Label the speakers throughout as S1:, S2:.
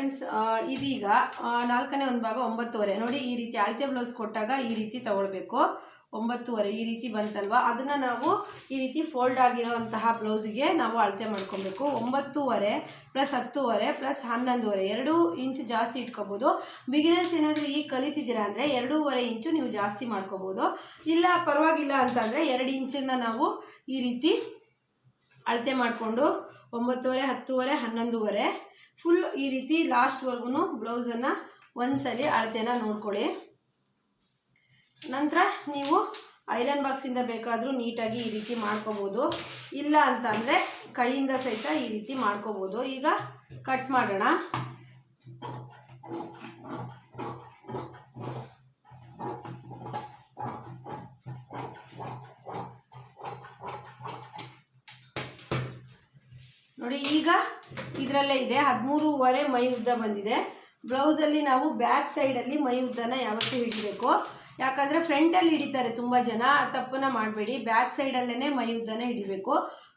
S1: Friends ಇದೀಗ ನಾಲ್ಕನೇ ಒಂದು ಭಾಗ ಒಂಬತ್ತುವರೆ. ನೋಡಿ, ಈ ರೀತಿ ಅಳತೆ ಬ್ಲೌಸ್ ಕೊಟ್ಟಾಗ ಈ ರೀತಿ ತಗೊಳ್ಬೇಕು. ಒಂಬತ್ತುವರೆ, ಈ ರೀತಿ ಬಂತಲ್ವ? ಅದನ್ನು ನಾವು ಈ ರೀತಿ ಫೋಲ್ಡ್ ಆಗಿರುವಂತಹ ಬ್ಲೌಸಿಗೆ ನಾವು ಅಳತೆ ಮಾಡ್ಕೊಬೇಕು. ಒಂಬತ್ತುವರೆ ಪ್ಲಸ್ ಹತ್ತುವರೆ ಪ್ಲಸ್ ಹನ್ನೊಂದುವರೆ, ಎರಡು ಇಂಚ್ ಜಾಸ್ತಿ ಇಟ್ಕೋಬೋದು. ಬಿಗಿನರ್ಸ್ ಏನಾದರೂ ಈಗ ಕಲಿತಿದ್ದೀರಾ ಅಂದರೆ ಎರಡೂವರೆ ಇಂಚು ನೀವು ಜಾಸ್ತಿ ಮಾಡ್ಕೋಬೋದು. ಇಲ್ಲ, ಪರವಾಗಿಲ್ಲ ಅಂತಂದರೆ ಎರಡು ಇಂಚನ್ನು ನಾವು ಈ ರೀತಿ ಅಳತೆ ಮಾಡಿಕೊಂಡು ಒಂಬತ್ತುವರೆ, ಹತ್ತುವರೆ, ಹನ್ನೊಂದುವರೆ ಫುಲ್ ಈ ರೀತಿ ಲಾಸ್ಟ್ವರೆಗೂ ಬ್ಲೌಸನ್ನು ಒಂದ್ಸಲಿ ಅಳತೆನ ನೋಡ್ಕೊಳ್ಳಿ. ನಂತರ ನೀವು ಐರನ್ ಬಾಕ್ಸಿಂದ ಬೇಕಾದರೂ ನೀಟಾಗಿ ಈ ರೀತಿ ಮಾಡ್ಕೋಬೋದು. ಇಲ್ಲ ಅಂತಂದರೆ ಕೈಯಿಂದ ಸಹಿತ ಈ ರೀತಿ ಮಾಡ್ಕೋಬೋದು. ಈಗ ಕಟ್ ಮಾಡೋಣ. ನೋಡಿ ಈಗ ಇದರಲ್ಲೇ ಇದೆ. ಹದಿಮೂರುವರೆ ಮೈ ಉದ್ದ ಬಂದಿದೆ. ಬ್ಲೌಸಲ್ಲಿ ನಾವು ಬ್ಯಾಕ್ ಸೈಡಲ್ಲಿ ಮೈ ಉದ್ದನ ಯಾವತ್ತೂ ಹಿಡಿಬೇಕು. ಯಾಕಂದರೆ ಫ್ರಂಟಲ್ಲಿ ಹಿಡಿತಾರೆ ತುಂಬ ಜನ ತಪ್ಪನ್ನು ಮಾಡಬೇಡಿ. ಬ್ಯಾಕ್ ಸೈಡಲ್ಲೇ ಮೈ ಉದ್ದನ ಹಿಡಿಬೇಕು.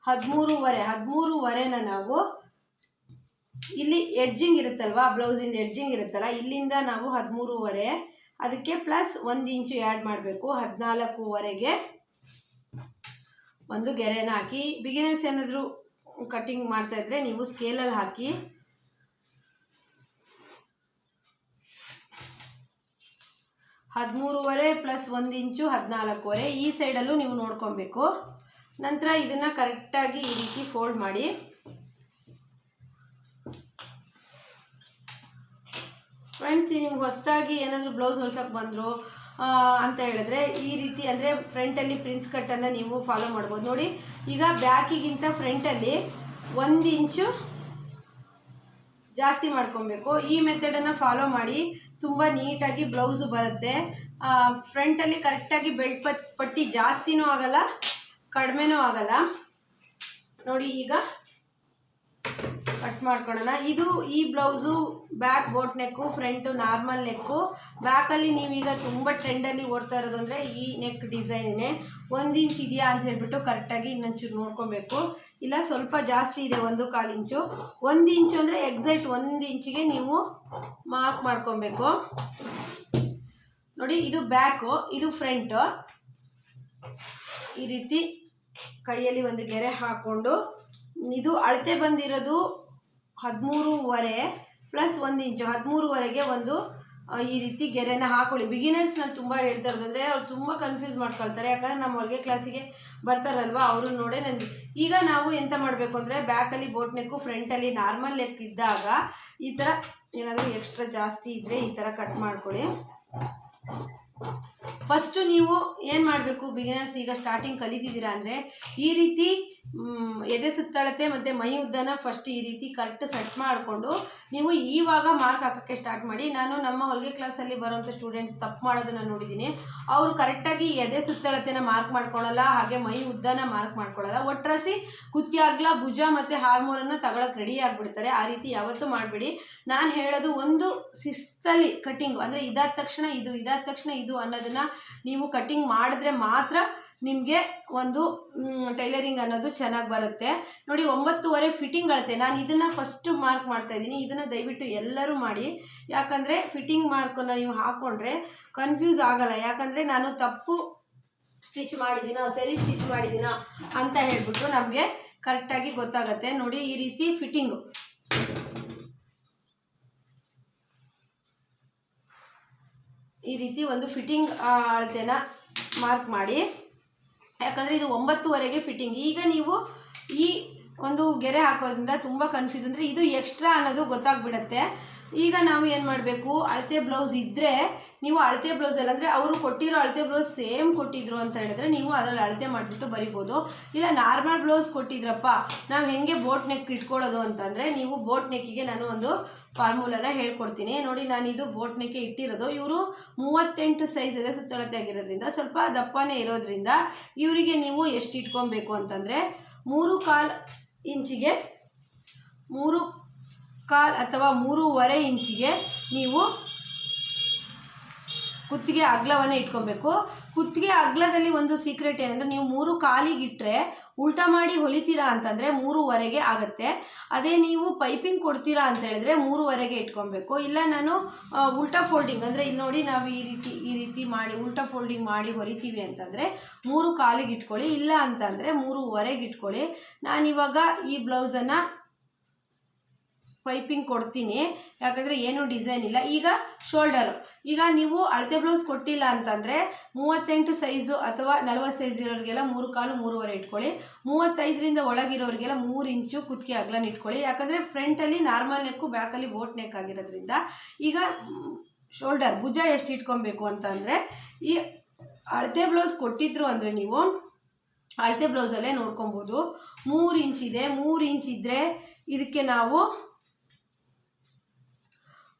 S1: ಹದಿಮೂರುವರೆ, ಹದಿಮೂರುವರೆನ ನಾವು ಇಲ್ಲಿ ಎಡ್ಜಿಂಗ್ ಇರುತ್ತಲ್ವಾ? ಬ್ಲೌಸಿಂದ ಎಡ್ಜಿಂಗ್ ಇರುತ್ತಲ್ಲ, ಇಲ್ಲಿಂದ ನಾವು ಹದಿಮೂರುವರೆ, ಅದಕ್ಕೆ ಪ್ಲಸ್ ಒಂದು ಇಂಚು ಆ್ಯಡ್ ಮಾಡಬೇಕು. ಹದಿನಾಲ್ಕುವರೆಗೆ ಒಂದು ಗೆರೆನ ಹಾಕಿ. ಬಿಗಿನರ್ಸ್ ಏನಾದರೂ ಕಟ್ಟಿಂಗ್ ಮಾಡ್ತಾ ಇದ್ರೆ ನೀವು ಸ್ಕೇಲಲ್ಲಿ ಹಾಕಿ. ಹದಿಮೂರುವರೆ ಪ್ಲಸ್ ಒಂದು ಇಂಚು ಹದಿನಾಲ್ಕುವರೆ. ಈ ಸೈಡಲ್ಲೂ ನೀವು ನೋಡ್ಕೊಬೇಕು. ನಂತರ ಇದನ್ನು ಕರೆಕ್ಟಾಗಿ ಈ ರೀತಿ ಫೋಲ್ಡ್ ಮಾಡಿ. ಫ್ರೆಂಡ್ಸ್ ನಿಮ್ಗೆ ಹೊಸದಾಗಿ ಏನಾದರೂ ಬ್ಲೌಸ್ ಹೊಲ್ಸೋಕ್ಕೆ ಬಂದರು ಅಂತ ಹೇಳಿದ್ರೆ ಈ ರೀತಿ ಅಂದರೆ ಫ್ರಂಟಲ್ಲಿ ಪ್ರಿನ್ಸ್ ಕಟ್ಟನ್ನು ನೀವು ಫಾಲೋ ಮಾಡ್ಬೋದು. ನೋಡಿ, ಈಗ ಬ್ಯಾಕಿಗಿಂತ ಫ್ರಂಟಲ್ಲಿ ಒಂದು ಇಂಚು ಜಾಸ್ತಿ ಮಾಡ್ಕೊಬೇಕು. ಈ ಮೆಥಡನ್ನು ಫಾಲೋ ಮಾಡಿ ತುಂಬ ನೀಟಾಗಿ ಬ್ಲೌಸು ಬರುತ್ತೆ. ಫ್ರಂಟಲ್ಲಿ ಕರೆಕ್ಟಾಗಿ ಬೆಲ್ಟ್ ಪಟ್ ಪಟ್ಟಿ ಜಾಸ್ತಿನೂ ಆಗಲ್ಲ, ಕಡಿಮೆನೂ ಆಗಲ್ಲ. ನೋಡಿ, ಈಗ ಕಟ್ ಮಾಡ್ಕೊಳ್ಳೋಣ ಇದು ಈ blouse back boat neck, front normal neck. ಬ್ಯಾಕಲ್ಲಿ ನೀವೀಗ ತುಂಬ ಟ್ರೆಂಡಲ್ಲಿ ಓಡ್ತಾ ಇರೋದು ಅಂದರೆ ಈ ನೆಕ್ ಡಿಸೈನೇ ಒಂದು ಇಂಚ್ ಇದೆಯಾ ಅಂತ ಹೇಳ್ಬಿಟ್ಟು ಕರೆಕ್ಟಾಗಿ ಇನ್ನೊಂಚೂರು ನೋಡ್ಕೊಬೇಕು. ಇಲ್ಲ, ಸ್ವಲ್ಪ ಜಾಸ್ತಿ ಇದೆ ಒಂದು ಕಾಲು ಇಂಚು. ಒಂದು ಇಂಚು ಅಂದರೆ ಎಕ್ಸಾಕ್ಟ್ ಒಂದು ಇಂಚಿಗೆ ನೀವು ಮಾರ್ಕ್ ಮಾಡ್ಕೊಬೇಕು. ನೋಡಿ, ಇದು ಬ್ಯಾಕು, ಇದು ಫ್ರಂಟು. ಈ ರೀತಿ ಕೈಯಲ್ಲಿ ಒಂದು ಗೆರೆ ಹಾಕ್ಕೊಂಡು. ಇದು ಅಳತೆ ಬಂದಿರೋದು ಹದಿಮೂರುವರೆ ಪ್ಲಸ್ ಒಂದು ಇಂಚು ಹದಿಮೂರುವರೆಗೆ ಒಂದು ಈ ರೀತಿ ಗೆರೆನ ಹಾಕೊಳ್ಳಿ. ಬಿಗಿನರ್ಸ್ ನಾನು ತುಂಬ ಹೇಳ್ತಾ ಇರೋದಂದರೆ ಅವ್ರು ತುಂಬ ಕನ್ಫ್ಯೂಸ್ ಮಾಡ್ಕೊಳ್ತಾರೆ. ಯಾಕಂದರೆ ನಮ್ಮ ಹೊರಗೆ ಕ್ಲಾಸಿಗೆ ಬರ್ತಾರಲ್ವ, ಅವರು ನೋಡೇ ನನಗೆ ಈಗ ನಾವು ಎಂತ ಮಾಡಬೇಕು ಅಂದರೆ ಬ್ಯಾಕಲ್ಲಿ ಬೋಟ್ ನೆಕ್ಕು ಫ್ರಂಟಲ್ಲಿ ನಾರ್ಮಲ್ ನೆಕ್ ಇದ್ದಾಗ ಈ ಥರ ಏನಾದರೂ ಎಕ್ಸ್ಟ್ರಾ ಜಾಸ್ತಿ ಇದ್ದರೆ ಈ ಥರ ಕಟ್ ಮಾಡ್ಕೊಳ್ಳಿ. ಫಸ್ಟು ನೀವು ಏನು ಮಾಡಬೇಕು? ಬಿಗಿನರ್ಸ್ ಈಗ ಸ್ಟಾರ್ಟಿಂಗ್ ಕಲಿತಿದ್ದೀರಾ ಅಂದರೆ ಈ ರೀತಿ ಎದೆ ಸುತ್ತಳತೆ ಮತ್ತು ಮೈ ಉದ್ದನ ಫಸ್ಟ್ ಈ ರೀತಿ ಕರೆಕ್ಟ್ ಸೆಟ್ ಮಾಡಿಕೊಂಡು ನೀವು ಈವಾಗ ಮಾರ್ಕ್ ಹಾಕೋಕ್ಕೆ ಸ್ಟಾರ್ಟ್ ಮಾಡಿ. ನಾನು ನಮ್ಮ ಹೊಲಿಗೆ ಕ್ಲಾಸಲ್ಲಿ ಬರೋಂಥ ಸ್ಟೂಡೆಂಟ್ ತಪ್ಪು ಮಾಡೋದನ್ನು ನೋಡಿದ್ದೀನಿ. ಅವರು ಕರೆಕ್ಟಾಗಿ ಎದೆ ಸುತ್ತಳತೆನ ಮಾರ್ಕ್ ಮಾಡ್ಕೊಳ್ಳಲ್ಲ ಹಾಗೆ ಮೈ ಉದ್ದನ ಮಾರ್ಕ್ ಮಾಡ್ಕೊಳ್ಳಲ್ಲ ಒಟ್ಟರಾಸಿ ಕುತ್ತಿಗೆ ಆಗ್ಲ ಭುಜ ಮತ್ತು ಹಾರ್ಮೋನನ್ನು ತಗೊಳಕ್ಕೆ ರೆಡಿ ಆಗಿಬಿಡ್ತಾರೆ. ಆ ರೀತಿ ಯಾವತ್ತೂ ಮಾಡಬೇಡಿ. ನಾನು ಹೇಳೋದು ಒಂದು ಶಿಸ್ತಲ್ಲಿ ಕಟ್ಟಿಂಗು ಅಂದರೆ ಇದಾದ ತಕ್ಷಣ ಇದು, ಇದಾದ ತಕ್ಷಣ ಇದು ಅನ್ನೋದನ್ನು ನೀವು ಕಟ್ಟಿಂಗ್ ಮಾಡಿದ್ರೆ ಮಾತ್ರ ನಿಮಗೆ ಒಂದು ಟೈಲರಿಂಗ್ ಅನ್ನೋದು ಚೆನ್ನಾಗಿ ಬರುತ್ತೆ. ನೋಡಿ, ಒಂಬತ್ತುವರೆ ಫಿಟ್ಟಿಂಗ್ ಅಳತೆ. ನಾನು ಇದನ್ನು ಫಸ್ಟ್ ಮಾರ್ಕ್ ಮಾಡ್ತಾ ಇದ್ದೀನಿ. ಇದನ್ನು ದಯವಿಟ್ಟು ಎಲ್ಲರೂ ಮಾಡಿ. ಯಾಕಂದರೆ ಫಿಟ್ಟಿಂಗ್ ಮಾರ್ಕನ್ನು ನೀವು ಹಾಕ್ಕೊಂಡ್ರೆ ಕನ್ಫ್ಯೂಸ್ ಆಗಲ್ಲ. ಯಾಕಂದರೆ ನಾನು ತಪ್ಪು ಸ್ಟಿಚ್ ಮಾಡಿದ್ದೀನೋ, ಸರಿ ಸ್ಟಿಚ್ ಮಾಡಿದ್ದೀನೋ ಅಂತ ಹೇಳ್ಬಿಟ್ಟು ನಮಗೆ ಕರೆಕ್ಟಾಗಿ ಗೊತ್ತಾಗತ್ತೆ. ನೋಡಿ, ಈ ರೀತಿ ಫಿಟ್ಟಿಂಗು ಈ ರೀತಿ ಒಂದು ಫಿಟ್ಟಿಂಗ್ ಅಳತೆನ ಮಾರ್ಕ್ ಮಾಡಿ. ಯಾಕಂದರೆ ಇದು ಒಂಬತ್ತುವರೆಗೆ ಫಿಟ್ಟಿಂಗ್ ಈಗ ನೀವು ಈ ಒಂದು ಗೆರೆ ಹಾಕೋದ್ರಿಂದ ತುಂಬ ಕನ್ಫ್ಯೂಸ್ ಅಂದರೆ ಇದು ಎಕ್ಸ್ಟ್ರಾ ಅನ್ನೋದು ಗೊತ್ತಾಗ್ಬಿಡತ್ತೆ. ಈಗ ನಾವು ಏನು ಮಾಡಬೇಕು? ಅಳತೆ ಬ್ಲೌಸ್ ಇದ್ದರೆ ನೀವು ಅಳತೆ ಬ್ಲೌಸಲ್ಲಿ ಅಂದರೆ ಅವರು ಕೊಟ್ಟಿರೋ ಅಳತೆ ಬ್ಲೌಸ್ ಸೇಮ್ ಕೊಟ್ಟಿದ್ರು ಅಂತ ಹೇಳಿದ್ರೆ ನೀವು ಅದರಲ್ಲಿ ಅಳತೆ ಮಾಡಿಬಿಟ್ಟು ಬರಿಬೋದು. ಇಲ್ಲ ನಾರ್ಮಲ್ ಬ್ಲೌಸ್ ಕೊಟ್ಟಿದ್ರಪ್ಪ, ನಾವು ಹೆಂಗೆ ಬೋಟ್ ನೆಕ್ ಇಟ್ಕೊಳ್ಳೋದು ಅಂತಂದರೆ ನೀವು ಬೋಟ್ ನೆಕ್ಕಿಗೆ ನಾನು ಒಂದು ಫಾರ್ಮುಲಾನ ಹೇಳ್ಕೊಡ್ತೀನಿ. ನೋಡಿ, ನಾನು ಇದು ಬೋಟ್ ನೆಕ್ಕೆ ಇಟ್ಟಿರೋದು. ಇವರು ಮೂವತ್ತೆಂಟು ಸೈಜ್ ಇದೆ ಸುತ್ತಳತೆ ಆಗಿರೋದ್ರಿಂದ ಸ್ವಲ್ಪ ದಪ್ಪನೇ ಇರೋದ್ರಿಂದ ಇವರಿಗೆ ನೀವು ಎಷ್ಟು ಇಟ್ಕೊಬೇಕು ಅಂತಂದರೆ ಮೂರು ಕಾಲು ಇಂಚಿಗೆ ಮೂರು ಕಾಲ್ ಅಥವಾ ಮೂರುವರೆ ಇಂಚಿಗೆ ನೀವು ಕುತ್ತಿಗೆ ಅಗ್ಲವನ್ನು ಇಟ್ಕೊಬೇಕು. ಕುತ್ತಿಗೆ ಅಗ್ಲದಲ್ಲಿ ಒಂದು ಸೀಕ್ರೆಟ್ ಏನಂದರೆ ನೀವು ಮೂರು ಕಾಲಿಗೆ ಇಟ್ಟರೆ ಉಲ್ಟಾ ಮಾಡಿ ಹೊಲಿತೀರಾ ಅಂತಂದರೆ ಮೂರುವರೆಗೆ ಆಗುತ್ತೆ. ಅದೇ ನೀವು ಪೈಪಿಂಗ್ ಕೊಡ್ತೀರಾ ಅಂತ ಹೇಳಿದ್ರೆ ಮೂರುವರೆಗೆ ಇಟ್ಕೊಬೇಕು. ಇಲ್ಲ ನಾನು ಉಲ್ಟಾ ಫೋಲ್ಡಿಂಗ್ ಅಂದರೆ ಇಲ್ಲಿ ನೋಡಿ ನಾವು ಈ ರೀತಿ ಈ ರೀತಿ ಮಾಡಿ, ಉಲ್ಟಾ ಫೋಲ್ಡಿಂಗ್ ಮಾಡಿ ಹೊಲಿತೀವಿ ಅಂತಂದರೆ ಮೂರು ಕಾಲಿಗೆ ಇಟ್ಕೊಳ್ಳಿ ಇಲ್ಲ ಅಂತಂದರೆ ಮೂರುವರೆಗೆ ಇಟ್ಕೊಳ್ಳಿ. ನಾನಿವಾಗ ಈ ಬ್ಲೌಸನ್ನು ಪೈಪಿಂಗ್ ಕೊಡ್ತೀನಿ. ಯಾಕಂದರೆ ಏನೂ ಡಿಸೈನ್ ಇಲ್ಲ. ಈಗ ಶೋಲ್ಡರು. ಈಗ ನೀವು ಅಳತೆ ಬ್ಲೌಸ್ ಕೊಟ್ಟಿಲ್ಲ ಅಂತಂದರೆ ಮೂವತ್ತೆಂಟು ಸೈಜು ಅಥವಾ ನಲ್ವತ್ತು ಸೈಜ್ ಇರೋರಿಗೆಲ್ಲ ಮೂರು ಕಾಲು ಮೂರುವರೆ ಇಟ್ಕೊಳ್ಳಿ. ಮೂವತ್ತೈದರಿಂದ ಒಳಗಿರೋರಿಗೆಲ್ಲ ಮೂರು ಇಂಚು ಕುತ್ತಿಗೆ ಅಗಲನ ಇಟ್ಕೊಳ್ಳಿ. ಯಾಕಂದರೆ ಫ್ರಂಟಲ್ಲಿ ನಾರ್ಮಲ್ ನೆಕ್ಕು ಬ್ಯಾಕಲ್ಲಿ ಬೋಟ್ ನೆಕ್ ಆಗಿರೋದ್ರಿಂದ ಈಗ ಶೋಲ್ಡರ್, ಭುಜ ಎಷ್ಟು ಇಟ್ಕೊಬೇಕು ಅಂತಂದರೆ ಈ ಅಳತೆ ಬ್ಲೌಸ್ ಕೊಟ್ಟಿದ್ರು ಅಂದರೆ ನೀವು ಅಳತೆ ಬ್ಲೌಸಲ್ಲೇ ನೋಡ್ಕೊಬೋದು. ಮೂರು ಇಂಚಿದೆ. ಮೂರು ಇಂಚ್ ಇದ್ದರೆ ಇದಕ್ಕೆ ನಾವು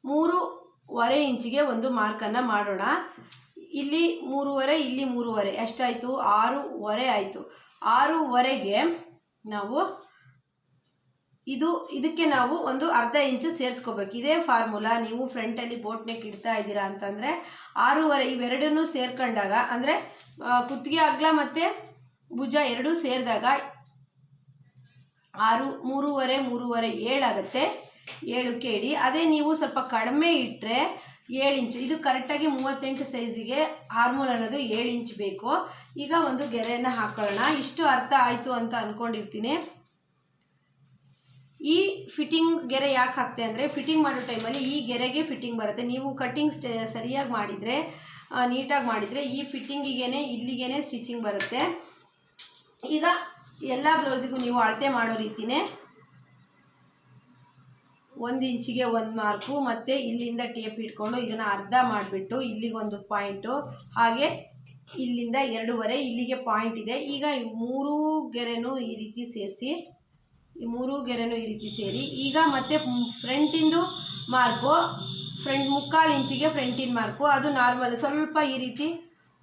S1: ಮೂರುವರೆ ಇಂಚಿಗೆ ಒಂದು ಮಾರ್ಕನ್ನು ಮಾಡೋಣ. ಇಲ್ಲಿ ಮೂರುವರೆ ಇಲ್ಲಿ ಮೂರುವರೆ. ಎಷ್ಟಾಯಿತು? ಆರೂವರೆ ಆಯಿತು. ಆರೂವರೆಗೆ ನಾವು ಇದು, ಇದಕ್ಕೆ ನಾವು ಒಂದು ಅರ್ಧ ಇಂಚು ಸೇರಿಸ್ಕೋಬೇಕು. ಇದೇ ಫಾರ್ಮುಲಾ. ನೀವು ಫ್ರಂಟಲ್ಲಿ ಬೋಟ್ ನೆಕ್ ಇಡ್ತಾ ಇದ್ದೀರಾ ಅಂತಂದರೆ ಆರೂವರೆ ಇವೆರಡನ್ನೂ ಸೇರ್ಕೊಂಡಾಗ, ಅಂದರೆ ಕುತ್ತಿಗೆ ಅಗ್ಲ ಮತ್ತು ಭುಜ ಎರಡೂ ಸೇರಿದಾಗ ಆರು, ಮೂರುವರೆ ಮೂರುವರೆ ಏಳಾಗುತ್ತೆ. ಏಳಕ್ಕೆ ಇಡಿ ಅದೇ ನೀವು ಸ್ವಲ್ಪ ಕಡಿಮೆ ಇಟ್ಟರೆ ಏಳು ಇಂಚು. ಇದು ಕರೆಕ್ಟಾಗಿ ಮೂವತ್ತೆಂಟು ಸೈಜಿಗೆ ಆರ್ಮೋಲ್ ಅನ್ನೋದು ಏಳು ಇಂಚ್ ಬೇಕು. ಈಗ ಒಂದು ಗೆರೆಯನ್ನು ಹಾಕೊಳ್ಳೋಣ. ಇಷ್ಟು ಅರ್ಥ ಆಯಿತು ಅಂತ ಅಂದ್ಕೊಂಡಿರ್ತೀನಿ ಈ ಫಿಟ್ಟಿಂಗ್ ಗೆರೆ ಯಾಕೆ ಹಾಕ್ತೆ ಅಂದರೆ ಫಿಟ್ಟಿಂಗ್ ಮಾಡೋ ಟೈಮಲ್ಲಿ ಈ ಗೆರೆಗೆ ಫಿಟ್ಟಿಂಗ್ ಬರುತ್ತೆ. ನೀವು ಕಟ್ಟಿಂಗ್ ಸರಿಯಾಗಿ ಮಾಡಿದರೆ ನೀಟಾಗಿ ಮಾಡಿದರೆ ಈ ಫಿಟ್ಟಿಂಗಿಗೇ ಇಲ್ಲಿಗೇನೆ ಸ್ಟಿಚಿಂಗ್ ಬರುತ್ತೆ. ಈಗ ಎಲ್ಲ ಬ್ಲೌಸಿಗೂ ನೀವು ಅಳತೆ ಮಾಡೋ ರೀತಿಯೇ ಒಂದು ಇಂಚಿಗೆ ಒಂದು ಮಾರ್ಕು ಮತ್ತು ಇಲ್ಲಿಂದ ಟೇಪ್ ಇಟ್ಕೊಂಡು ಇದನ್ನು ಅರ್ಧ ಮಾಡಿಬಿಟ್ಟು ಇಲ್ಲಿಗೆ ಒಂದು ಪಾಯಿಂಟು ಹಾಗೆ ಇಲ್ಲಿಂದ ಎರಡೂವರೆ, ಇಲ್ಲಿಗೆ ಪಾಯಿಂಟ್ ಇದೆ. ಈಗ ಮೂರೂ ಗೆರೆನೂ ಈ ರೀತಿ ಸೇರಿಸಿ, ಈ ಮೂರೂ ಗೆರೆನೂ ಈ ರೀತಿ ಸೇರಿ, ಈಗ ಮತ್ತೆ ಫ್ರಂಟಿಂದು ಮಾರ್ಕು ಫ್ರಂಟ್ ಮುಕ್ಕಾಲು ಇಂಚಿಗೆ ಫ್ರಂಟಿನ ಮಾರ್ಕು ಅದು ನಾರ್ಮಲ್ ಸ್ವಲ್ಪ ಈ ರೀತಿ